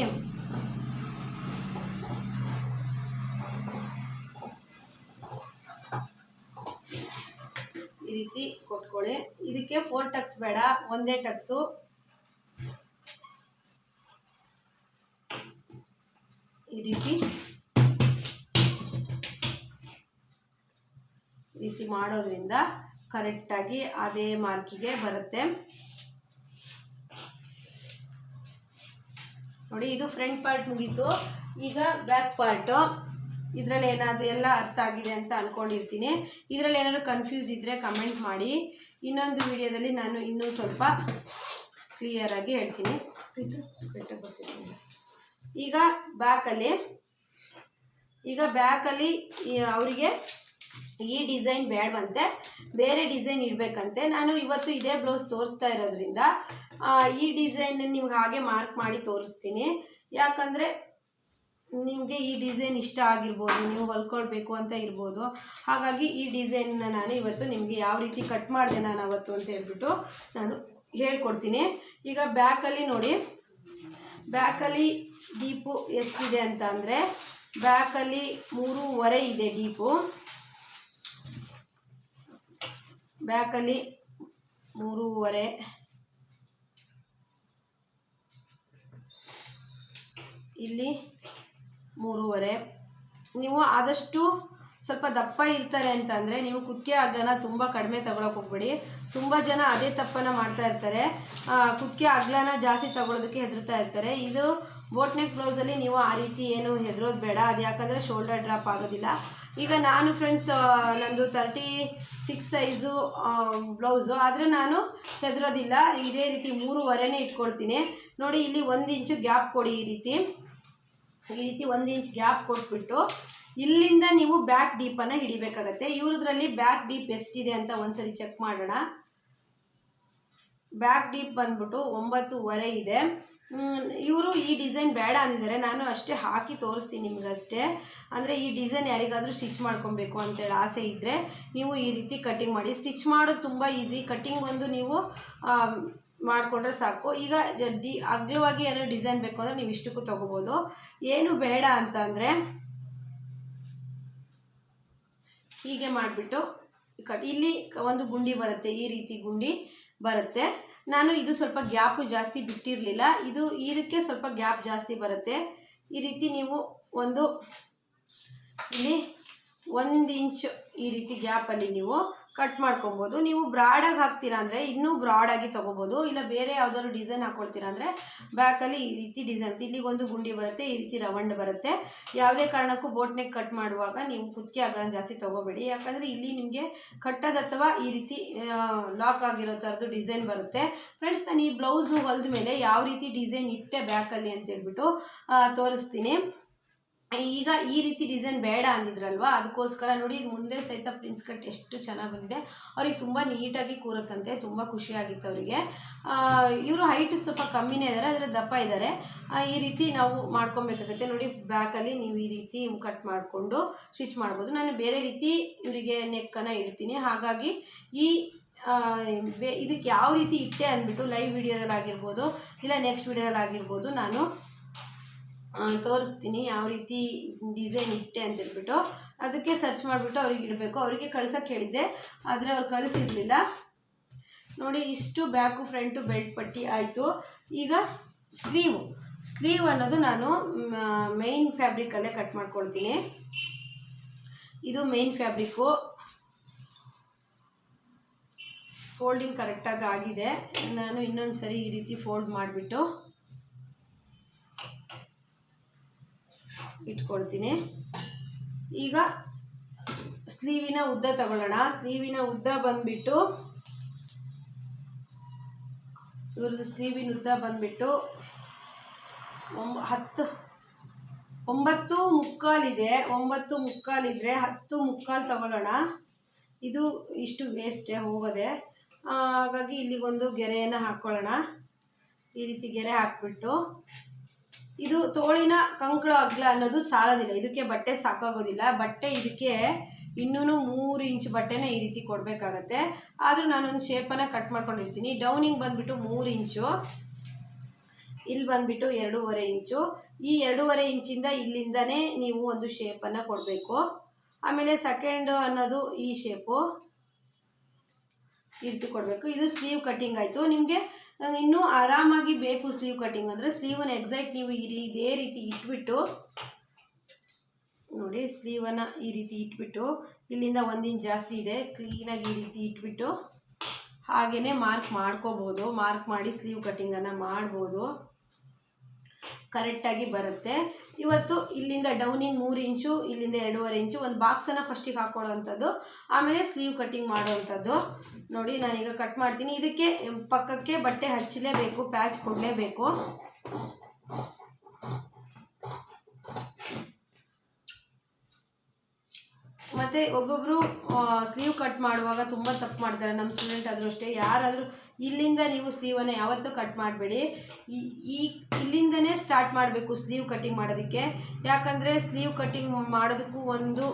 S1: ಈ ರೀತಿ ಕೊಟ್ಕೊಳ್ಳಿ ಇದಕ್ಕೆ ಫೋರ್ ಟಕ್ಸ್ ಬೇಡ, ಒಂದೇ ಟಕ್ಸು ಈ ರೀತಿ. ಈ ರೀತಿ ಮಾಡೋದ್ರಿಂದ ಕರೆಕ್ಟಾಗಿ ಅದೇ ಮಾರ್ಕಿಗೆ ಬರುತ್ತೆ. ನೋಡಿ, ಇದು ಫ್ರಂಟ್ ಪಾರ್ಟ್ ಮುಗೀತು. ಈಗ ಬ್ಯಾಕ್ ಪಾರ್ಟು ಇದರಲ್ಲಿ ಏನಾದರೂ ಎಲ್ಲ ಅರ್ಥ ಆಗಿದೆ ಅಂತ ಅಂದ್ಕೊಂಡಿರ್ತೀನಿ ಇದರಲ್ಲಿ ಏನಾದರೂ ಕನ್ಫ್ಯೂಸ್ ಇದ್ದರೆ ಕಮೆಂಟ್ ಮಾಡಿ. ಇನ್ನೊಂದು ವಿಡಿಯೋದಲ್ಲಿ ನಾನು ಇನ್ನೂ ಸ್ವಲ್ಪ ಕ್ಲಿಯರಾಗಿ ಹೇಳ್ತೀನಿ. ಈಗ ಬ್ಯಾಕಲ್ಲಿ ಈಗ ಬ್ಯಾಕಲ್ಲಿ ಅವರಿಗೆ ಈ ಡಿಸೈನ್ ಬೇಡವಂತೆ ಬೇರೆ ಡಿಸೈನ್ ಇರಬೇಕಂತೆ ನಾನು ಇವತ್ತು ಇದೇ ಬ್ಲೌಸ್ ತೋರಿಸ್ತಾ ಇರೋದ್ರಿಂದ ಈ ಡಿಸೈನ್ ನಿಮ್ಗೆ ಹಾಗೆ ಮಾರ್ಕ್ ಮಾಡಿ ತೋರಿಸ್ತೀನಿ. ಯಾಕಂದರೆ ನಿಮಗೆ ಈ ಡಿಸೈನ್ ಇಷ್ಟ ಆಗಿರ್ಬೋದು, ನೀವು ಹೊಲ್ಕೊಳ್ಬೇಕು ಅಂತ ಇರ್ಬೋದು. ಹಾಗಾಗಿ ಈ ಡಿಸೈನ್ನ ನಾನು ಇವತ್ತು ನಿಮಗೆ ಯಾವ ರೀತಿ ಕಟ್ ಮಾಡಿದೆ ನಾನು ಅವತ್ತು ಅಂತ ಹೇಳ್ಬಿಟ್ಟು ನಾನು ಹೇಳ್ಕೊಡ್ತೀನಿ. ಈಗ ಬ್ಯಾಕಲ್ಲಿ ನೋಡಿ ಬ್ಯಾಕಲ್ಲಿ ಡೀಪು ಎಷ್ಟಿದೆ ಅಂತ ಅಂದರೆ ಬ್ಯಾಕಲ್ಲಿ ಮೂರುವರೆ ಇದೆ ಡೀಪು ಬ್ಯಾಕಲ್ಲಿ ಮೂರುವರೆ. ಇಲ್ಲಿ ಮೂರುವರೆ. ನೀವು ಆದಷ್ಟು ಸ್ವಲ್ಪ ದಪ್ಪ ಇರ್ತಾರೆ ಅಂತಂದರೆ ನೀವು ಕುತ್ತಿಗೆ ಅಗ್ಲನ ತುಂಬ ಕಡಿಮೆ ತಗೊಳಕ್ಕೆ ಹೋಗ್ಬೇಡಿ. ತುಂಬ ಜನ ಅದೇ ತಪ್ಪನ್ನು ಮಾಡ್ತಾ ಇರ್ತಾರೆ. ಕುತ್ತಿಗೆ ಅಗಲನ ಜಾಸ್ತಿ ತಗೊಳ್ಳೋದಕ್ಕೆ ಹೆದರ್ತಾ ಇರ್ತಾರೆ. ಇದು ಬೋಟ್ ನೆಕ್ ಬ್ಲೌಸಲ್ಲಿ ನೀವು ಆ ರೀತಿ ಏನು ಹೆದರೋದು ಬೇಡ. ಅದು ಯಾಕಂದರೆ ಶೋಲ್ಡರ್ ಡ್ರಾಪ್ ಆಗೋದಿಲ್ಲ. ಈಗ ನಾನು ಫ್ರೆಂಡ್ಸ್ ನಂದು ತರ್ಟಿ ಸಿಕ್ಸ್ ಸೈಜು ಬ್ಲೌಸು ಆದರೆ ನಾನು ಹೆದರೋದಿಲ್ಲ. ಇದೇ ರೀತಿ ಮೂರುವರೆನೇ ಇಟ್ಕೊಳ್ತೀನಿ. ನೋಡಿ, ಇಲ್ಲಿ ಒಂದು ಇಂಚು ಗ್ಯಾಪ್ ಕೊಡಿ ಈ ರೀತಿ. ಈ ರೀತಿ ಒಂದು ಇಂಚ್ ಗ್ಯಾಪ್ ಕೊಟ್ಬಿಟ್ಟು ಇಲ್ಲಿಂದ ನೀವು ಬ್ಯಾಕ್ ಡೀಪನ್ನು ಹಿಡಿಬೇಕಾಗತ್ತೆ. ಇವ್ರದ್ರಲ್ಲಿ ಬ್ಯಾಕ್ ಡೀಪ್ ಎಷ್ಟಿದೆ ಅಂತ ಒಂದ್ಸರಿ ಚೆಕ್ ಮಾಡೋಣ. ಬ್ಯಾಕ್ ಡೀಪ್ ಬಂದ್ಬಿಟ್ಟು ಒಂಬತ್ತುವರೆ ಇದೆ. ಇವರು ಈ ಡಿಸೈನ್ ಬೇಡ ಅಂದಿದ್ದಾರೆ. ನಾನು ಅಷ್ಟೇ ಹಾಕಿ ತೋರಿಸ್ತೀನಿ ನಿಮ್ಗಷ್ಟೇ. ಅಂದರೆ ಈ ಡಿಸೈನ್ ಯಾರಿಗಾದರೂ ಸ್ಟಿಚ್ ಮಾಡ್ಕೊಬೇಕು ಅಂತೇಳಿ ಆಸೆ ಇದ್ದರೆ ನೀವು ಈ ರೀತಿ ಕಟ್ಟಿಂಗ್ ಮಾಡಿ. ಸ್ಟಿಚ್ ಮಾಡೋದು ತುಂಬ ಈಸಿ ಕಟ್ಟಿಂಗ್ ಒಂದು ನೀವು ಮಾಡಿಕೊಂಡ್ರೆ ಸಾಕು. ಈಗ ಡಿ, ಅಗ್ಲವಾಗಿ ಏನೋ ಡಿಸೈನ್ ಬೇಕು ಅಂದರೆ ನೀವು ಇಷ್ಟಕ್ಕೂ ತೊಗೋಬೋದು. ಏನು ಬೇಡ ಅಂತ ಅಂದರೆ ಹೀಗೆ ಮಾಡಿಬಿಟ್ಟು ಕಟ್ ಇಲ್ಲಿ ಒಂದು ಗುಂಡಿ ಬರುತ್ತೆ, ಈ ರೀತಿ ಗುಂಡಿ ಬರುತ್ತೆ. ನಾನು ಇದು ಸ್ವಲ್ಪ ಗ್ಯಾಪು ಜಾಸ್ತಿ ಬಿಟ್ಟಿರಲಿಲ್ಲ. ಇದು ಇದಕ್ಕೆ ಸ್ವಲ್ಪ ಗ್ಯಾಪ್ ಜಾಸ್ತಿ ಬರುತ್ತೆ. ಈ ರೀತಿ ನೀವು ಒಂದು ಇಲ್ಲಿ ಒಂದು ಇಂಚ್ ಈ ರೀತಿ ಗ್ಯಾಪಲ್ಲಿ ನೀವು ಕಟ್ ಮಾಡ್ಕೊಬೋದು. ನೀವು ಬ್ರಾಡಾಗಿ ಹಾಕ್ತೀರಾ ಅಂದರೆ ಇನ್ನೂ ಬ್ರಾಡಾಗಿ ತೊಗೋಬೋದು. ಇಲ್ಲ ಬೇರೆ ಯಾವ್ದಾದ್ರು ಡಿಸೈನ್ ಹಾಕ್ಕೊಳ್ತೀರಾ ಅಂದರೆ ಬ್ಯಾಕಲ್ಲಿ ಈ ರೀತಿ ಡಿಸೈನ್ ಇಲ್ಲಿಗೊಂದು ಗುಂಡಿ ಬರುತ್ತೆ, ಈ ರೀತಿ ರವಂಡ್ ಬರುತ್ತೆ. ಯಾವುದೇ ಕಾರಣಕ್ಕೂ ಬೋಟ್ನೆಗೆ ಕಟ್ ಮಾಡುವಾಗ ನೀವು ಕುತ್ತಿಗೆ ಅಗಲ ಜಾಸ್ತಿ ತೊಗೋಬೇಡಿ. ಯಾಕಂದರೆ ಇಲ್ಲಿ ನಿಮಗೆ ಕಟ್ಟೋದು ಅಥವಾ ಈ ರೀತಿ ಲಾಕ್ ಆಗಿರೋ ಥರದ್ದು ಡಿಸೈನ್ ಬರುತ್ತೆ. ಫ್ರೆಂಡ್ಸ್ ನಾನು ಈ ಬ್ಲೌಸು ಹೊಲಿದ ಮೇಲೆ ಯಾವ ರೀತಿ ಡಿಸೈನ್ ಇಟ್ಟೆ ಬ್ಯಾಕಲ್ಲಿ ಅಂತ ಹೇಳ್ಬಿಟ್ಟು ತೋರಿಸ್ತೀನಿ. ಈಗ ಈ ರೀತಿ ಡಿಸೈನ್ ಬೇಡ ಅಂದಿದ್ರಲ್ವಾ? ಅದಕ್ಕೋಸ್ಕರ ನೋಡಿ ಮುಂದೆ ಸಹಿತ ಪ್ರಿನ್ಸ್ ಕಟ್ ಎಷ್ಟು ಚೆನ್ನಾಗಿ ಬಂದಿದೆ. ಅವ್ರಿಗೆ ತುಂಬ ನೀಟಾಗಿ ಕೂರುತ್ತಂತೆ, ತುಂಬ ಖುಷಿಯಾಗಿತ್ತು ಅವರಿಗೆ. ಇವರು ಹೈಟ್ ಸ್ವಲ್ಪ ಕಮ್ಮಿನೇ ಇದ್ದಾರೆ ಆದರೆ ದಪ್ಪ ಇದ್ದಾರೆ ಈ ರೀತಿ ನಾವು ಮಾಡ್ಕೊಬೇಕಾಗುತ್ತೆ. ನೋಡಿ ಬ್ಯಾಕಲ್ಲಿ ನೀವು ಈ ರೀತಿ ಕಟ್ ಮಾಡಿಕೊಂಡು ಸ್ಟಿಚ್ ಮಾಡ್ಬೋದು. ನಾನು ಬೇರೆ ರೀತಿ ಇವರಿಗೆ ನೆಕ್ಕನ್ನು ಇಡ್ತೀನಿ. ಹಾಗಾಗಿ ಈ ಇದಕ್ಕೆ ಯಾವ ರೀತಿ ಇಟ್ಟೆ ಅಂದ್ಬಿಟ್ಟು ಲೈವ್ ವಿಡಿಯೋದಲ್ಲಿ ಆಗಿರ್ಬೋದು, ಇಲ್ಲ ನೆಕ್ಸ್ಟ್ ವಿಡಿಯೋದಲ್ಲಿ ಆಗಿರ್ಬೋದು, ನಾನು ತೋರಿಸ್ತೀನಿ ಯಾವ ರೀತಿ ಡಿಸೈನ್ ಇಟ್ಟೆ ಅಂತ ಹೇಳ್ಬಿಟ್ಟು. ಅದಕ್ಕೆ ಸರ್ಚ್ ಮಾಡಿಬಿಟ್ಟು ಅವ್ರಿಗೆ ಇಡಬೇಕು. ಅವರಿಗೆ ಕಳ್ಸೋಕ್ಕೆ ಹೇಳಿದ್ದೆ, ಆದರೆ ಅವ್ರು ಕಳಿಸಿರಲಿಲ್ಲ. ನೋಡಿ, ಇಷ್ಟು ಬ್ಯಾಕು ಫ್ರಂಟು ಬೆಲ್ಟ್ ಪಟ್ಟಿ ಆಯಿತು. ಈಗ ಸ್ಲೀವ್ ಸ್ಲೀವ್ ಅನ್ನೋದು ನಾನು ಮೇಯ್ನ್ ಫ್ಯಾಬ್ರಿಕಲ್ಲೇ ಕಟ್ ಮಾಡ್ಕೊಳ್ತೀನಿ. ಇದು ಮೇಯ್ನ್ ಫ್ಯಾಬ್ರಿಕ್ಕು ಫೋಲ್ಡಿಂಗ್ ಕರೆಕ್ಟಾಗಿ ಆಗಿದೆ. ನಾನು ಇನ್ನೊಂದು ಸರಿ ಈ ರೀತಿ ಫೋಲ್ಡ್ ಮಾಡಿಬಿಟ್ಟು ಇಟ್ಕೊಳ್ತೀನಿ. ಈಗ ಸ್ಲೀವಿನ ಉದ್ದ ತಗೊಳ್ಳೋಣ. ಸ್ಲೀವಿನ ಉದ್ದ ಬಂದ್ಬಿಟ್ಟು ಇವ್ರದ್ದು ಸ್ಲೀವಿನ ಉದ್ದ ಬಂದ್ಬಿಟ್ಟು ಒಂಬ ಹತ್ತು, ಒಂಬತ್ತು ಮುಕ್ಕಾಲಿದೆ. ಒಂಬತ್ತು ಮುಕ್ಕಾಲಿದ್ರೆ ಹತ್ತು ಮುಕ್ಕಾಲು ತಗೊಳ್ಳೋಣ. ಇದು ಇಷ್ಟು ವೇಸ್ಟೇ ಹೋಗೋದೆ. ಹಾಗಾಗಿ ಇಲ್ಲಿಗೊಂದು ಗೆರೆಯನ್ನು ಹಾಕ್ಕೊಳ್ಳೋಣ. ಈ ರೀತಿ ಗೆರೆ ಹಾಕ್ಬಿಟ್ಟು ಇದು ತೋಳಿನ ಕಂಕಳ ಅಗ್ಲ ಅನ್ನೋದು ಸಾಲೋದಿಲ್ಲ. ಇದಕ್ಕೆ ಬಟ್ಟೆ ಸಾಕಾಗೋದಿಲ್ಲ. ಬಟ್ಟೆ ಇದಕ್ಕೆ ಇನ್ನೂ ಮೂರು ಇಂಚ್ ಬಟ್ಟೆನೇ ಈ ರೀತಿ ಕೊಡಬೇಕಾಗತ್ತೆ. ಆದರೂ ನಾನೊಂದು ಶೇಪನ್ನು ಕಟ್ ಮಾಡ್ಕೊಂಡಿರ್ತೀನಿ. ಡೌನಿಂಗ್ ಬಂದುಬಿಟ್ಟು ಮೂರು ಇಂಚು. ಇಲ್ಲಿ ಬಂದುಬಿಟ್ಟು ಎರಡೂವರೆ ಇಂಚು. ಈ ಎರಡೂವರೆ ಇಂಚಿಂದ ಇಲ್ಲಿಂದನೇ ನೀವು ಒಂದು ಶೇಪನ್ನು ಕೊಡಬೇಕು. ಆಮೇಲೆ ಸೆಕೆಂಡ್ ಅನ್ನೋದು ಈ ಶೇಪು ರೀತಿ ಕೊಡಬೇಕು ಇದು ಸ್ಲೀವ್ ಕಟ್ಟಿಂಗ್ ಆಯಿತು. ನಿಮಗೆ ಇನ್ನೂ ಆರಾಮಾಗಿ ಬೇಕು ಸ್ಲೀವ್ ಕಟ್ಟಿಂಗ್ ಅಂದರೆ. ಸ್ಲೀವನ್ನು ಎಕ್ಸಾಕ್ಟ್ ನೀವು ಇಲ್ಲಿ ಇದೇ ರೀತಿ ಇಟ್ಬಿಟ್ಟು, ನೋಡಿ ಸ್ಲೀವನ್ನು ಈ ರೀತಿ ಇಟ್ಬಿಟ್ಟು, ಇಲ್ಲಿಂದ ಒಂದು ಇಂಚ್ ಜಾಸ್ತಿ ಇದೆ. ಕ್ಲೀನಾಗಿ ಈ ರೀತಿ ಇಟ್ಬಿಟ್ಟು ಹಾಗೆಯೇ ಮಾರ್ಕ್ ಮಾಡ್ಕೋಬೋದು. ಮಾರ್ಕ್ ಮಾಡಿ ಸ್ಲೀವ್ ಕಟ್ಟಿಂಗನ್ನು ಮಾಡ್ಬೋದು. ಕರೆಕ್ಟಾಗಿ ಬರುತ್ತೆ. ಇವತ್ತು ಇಲ್ಲಿಂದ ಡೌನಿಂಗ್ ಮೂರು ಇಂಚು, ಇಲ್ಲಿಂದ ಎರಡೂವರೆ ಇಂಚು ಒಂದು ಬಾಕ್ಸನ್ನು ಫಸ್ಟಿಗೆ ಹಾಕೊಳ್ಳೋವಂಥದ್ದು, ಆಮೇಲೆ ಸ್ಲೀವ್ ಕಟ್ಟಿಂಗ್ ಮಾಡುವಂಥದ್ದು. ನೋಡಿ, ನಾನೀಗ ಕಟ್ ಮಾಡ್ತೀನಿ. ಇದಕ್ಕೆ ಪಕ್ಕಕ್ಕೆ ಬಟ್ಟೆ ಹಚ್ಚಲೇಬೇಕು ಪ್ಯಾಚ್ ಕೊಡಲೇಬೇಕು. ಮತ್ತು ಒಬ್ಬೊಬ್ಬರು ಸ್ಲೀವ್ ಕಟ್ ಮಾಡುವಾಗ ತುಂಬ ತಪ್ಪು ಮಾಡ್ತಾರೆ. ನಮ್ಮ ಸ್ಟೂಡೆಂಟ್ ಆದರೂ ಅಷ್ಟೇ. ಯಾರಾದರೂ ಇಲ್ಲಿಂದ ನೀವು ಸ್ಲೀವನ್ನು ಯಾವತ್ತೂ ಕಟ್ ಮಾಡಬೇಡಿ. ಈ ಇಲ್ಲಿಂದನೇ ಸ್ಟಾರ್ಟ್ ಮಾಡಬೇಕು ಸ್ಲೀವ್ ಕಟ್ಟಿಂಗ್ ಮಾಡೋದಕ್ಕೆ. ಯಾಕಂದರೆ ಸ್ಲೀವ್ ಕಟ್ಟಿಂಗ್ ಮಾಡೋದಕ್ಕೂ ಒಂದು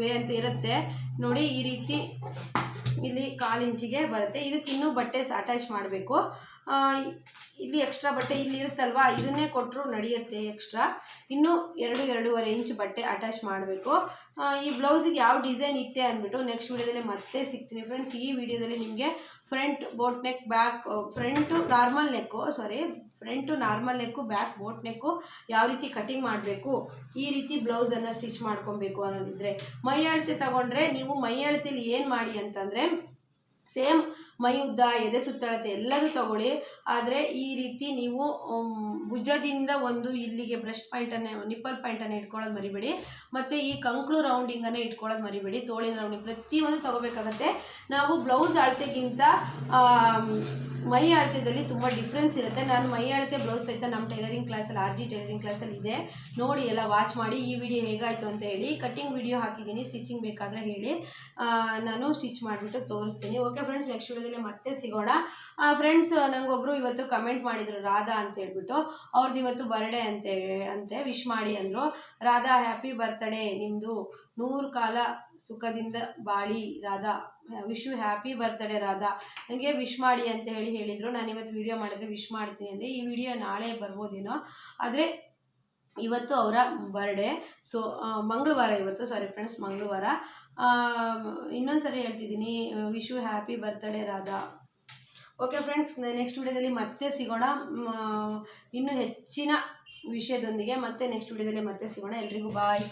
S1: ವೇ ಅಂತ ಇರುತ್ತೆ. ನೋಡಿ, ಈ ರೀತಿ ಇಲ್ಲಿ ಕಾಲು ಇಂಚಿಗೆ ಬರುತ್ತೆ. ಇದಕ್ಕೆ ಇನ್ನೂ ಬಟ್ಟೆ ಅಟ್ಯಾಚ್ ಮಾಡಬೇಕು. ಇಲ್ಲಿ ಎಕ್ಸ್ಟ್ರಾ ಬಟ್ಟೆ ಇಲ್ಲಿ ಇರುತ್ತಲ್ವಾ? ಇದನ್ನೇ ಕೊಟ್ಟರು ನಡೆಯುತ್ತೆ ಎಕ್ಸ್ಟ್ರಾ. ಇನ್ನೂ ಎರಡು, ಎರಡೂವರೆ ಇಂಚ್ ಬಟ್ಟೆ ಅಟ್ಯಾಚ್ ಮಾಡಬೇಕು. ಈ ಬ್ಲೌಸಿಗೆ ಯಾವ ಡಿಸೈನ್ ಇಟ್ಟೆ ಅಂದ್ಬಿಟ್ಟು ನೆಕ್ಸ್ಟ್ ವೀಡಿಯೋದಲ್ಲಿ ಮತ್ತೆ ಸಿಗ್ತೀನಿ. ಫ್ರೆಂಡ್ಸ್, ಈ ವಿಡಿಯೋದಲ್ಲಿ ನಿಮಗೆ front boat neck back front normal neck, sorry, front normal neck, back boat neck ಯಾವ ರೀತಿ ಕಟಿಂಗ್ ಮಾಡಬೇಕು, ಈ ರೀತಿ ಬ್ಲೌಸನ್ನು ಸ್ಟಿಚ್ ಮಾಡ್ಕೊಬೇಕು ಅನ್ನೋದಿದ್ರೆ ಮೈ ಅಳತೆ ತಗೊಂಡ್ರೆ ನೀವು ಮೈ ಅಳತೆಲಿ ಏನು ಮಾಡಿ ಅಂತಂದರೆ ಸೇಮ್ ಮೈ ಉದ್ದ, ಎದೆ ಸುತ್ತಳತೆ ಎಲ್ಲದೂ ತಗೊಳ್ಳಿ. ಆದರೆ ಈ ರೀತಿ ನೀವು ಭುಜದಿಂದ ಒಂದು ಇಲ್ಲಿಗೆ ಬ್ರೆಸ್ಟ್ ಪಾಯಿಂಟನ್ನು, ನಿಪ್ಪಲ್ ಪಾಯಿಂಟನ್ನು ಇಟ್ಕೊಳ್ಳೋದು ಮರಿಬೇಡಿ. ಮತ್ತು ಈ ಕಂಕ್ಳು ರೌಂಡಿಂಗನ್ನು ಇಟ್ಕೊಳ್ಳೋದು ಮರಿಬೇಡಿ. ತೋಳಿನ ರೌಂಡಿಂಗ್ ಪ್ರತಿಯೊಂದು ತಗೋಬೇಕಾಗತ್ತೆ. ನಾವು ಬ್ಲೌಸ್ ಅಳತೆಗಿಂತ ಮೈ ಅಳತೆದಲ್ಲಿ ತುಂಬ ಡಿಫ್ರೆನ್ಸ್ ಇರುತ್ತೆ. ನಾನು ಮೈ ಅಳತೆ ಬ್ಲೌಸ್ ಸಹಿತ ನಮ್ಮ ಟೈಲರಿಂಗ್ ಕ್ಲಾಸಲ್ಲಿ ಆರ್ ಜಿ ಟೈಲರಿಂಗ್ ಕ್ಲಾಸಲ್ಲಿ ಇದೆ. ನೋಡಿ ಎಲ್ಲ ವಾಚ್ ಮಾಡಿ, ಈ ವಿಡಿಯೋ ಹೇಗಾಯಿತು ಅಂತ ಹೇಳಿ ಕಟ್ಟಿಂಗ್ ವಿಡಿಯೋ ಹಾಕಿದ್ದೀನಿ ಸ್ಟಿಚಿಂಗ್ ಬೇಕಾದರೆ ಹೇಳಿ. ನಾನು ಸ್ಟಿಚ್ ಮಾಡಿಬಿಟ್ಟು ತೋರಿಸ್ತೀನಿ. ಓಕೆ ಫ್ರೆಂಡ್ಸ್ ನೆಕ್ಸ್ಟ್ ವಿಡಿಯೋದಲ್ಲಿ ಮತ್ತೆ ಸಿಗೋಣ. ಫ್ರೆಂಡ್ಸ್ ನನಗೊಬ್ಬರು ಇವತ್ತು ಕಮೆಂಟ್ ಮಾಡಿದರು, ರಾಧಾ ಅಂತ ಹೇಳ್ಬಿಟ್ಟು. ಅವ್ರದ್ದು ಇವತ್ತು ಬರ್ಡೇ ಅಂತೆ ಅಂತೆ ವಿಶ್ ಮಾಡಿ ಅಂದರು. ರಾಧಾ ಹ್ಯಾಪಿ ಬರ್ತಡೇ ನಿಮ್ಮದು ನೂರು ಕಾಲ ಸುಖದಿಂದ ಬಾಳಿ Radha. Wish you happy birthday Radha. ನನಗೆ ವಿಶ್ ಮಾಡಿ ಅಂತ ಹೇಳಿ ಹೇಳಿದರು. ನಾನು ಇವತ್ತು ವಿಡಿಯೋ ಮಾಡಿದ್ರೆ ವಿಶ್ ಮಾಡ್ತೀನಿ ಅಂದರೆ ಈ ವಿಡಿಯೋ ನಾಳೆ ಬರ್ಬೋದೇನೋ. ಆದರೆ ಇವತ್ತು ಅವರ ಬರ್ಡೇ ಸೊ ಮಂಗಳವಾರ ಇವತ್ತು. ಸಾರಿ ಫ್ರೆಂಡ್ಸ್ ಮಂಗಳವಾರ. ಇನ್ನೊಂದು ಸರಿ ಹೇಳ್ತಿದ್ದೀನಿ. Wish you happy birthday Radha. Okay friends next ವಿಡಿಯೋದಲ್ಲಿ ಮತ್ತೆ ಸಿಗೋಣ. ಇನ್ನೂ ಹೆಚ್ಚಿನ ವಿಷಯದೊಂದಿಗೆ ಮತ್ತೆ ನೆಕ್ಸ್ಟ್ ವಿಡಿಯೋದಲ್ಲಿ ಮತ್ತೆ ಸಿಗೋಣ. ಎಲ್ರಿಗೂ ಬಾಯ್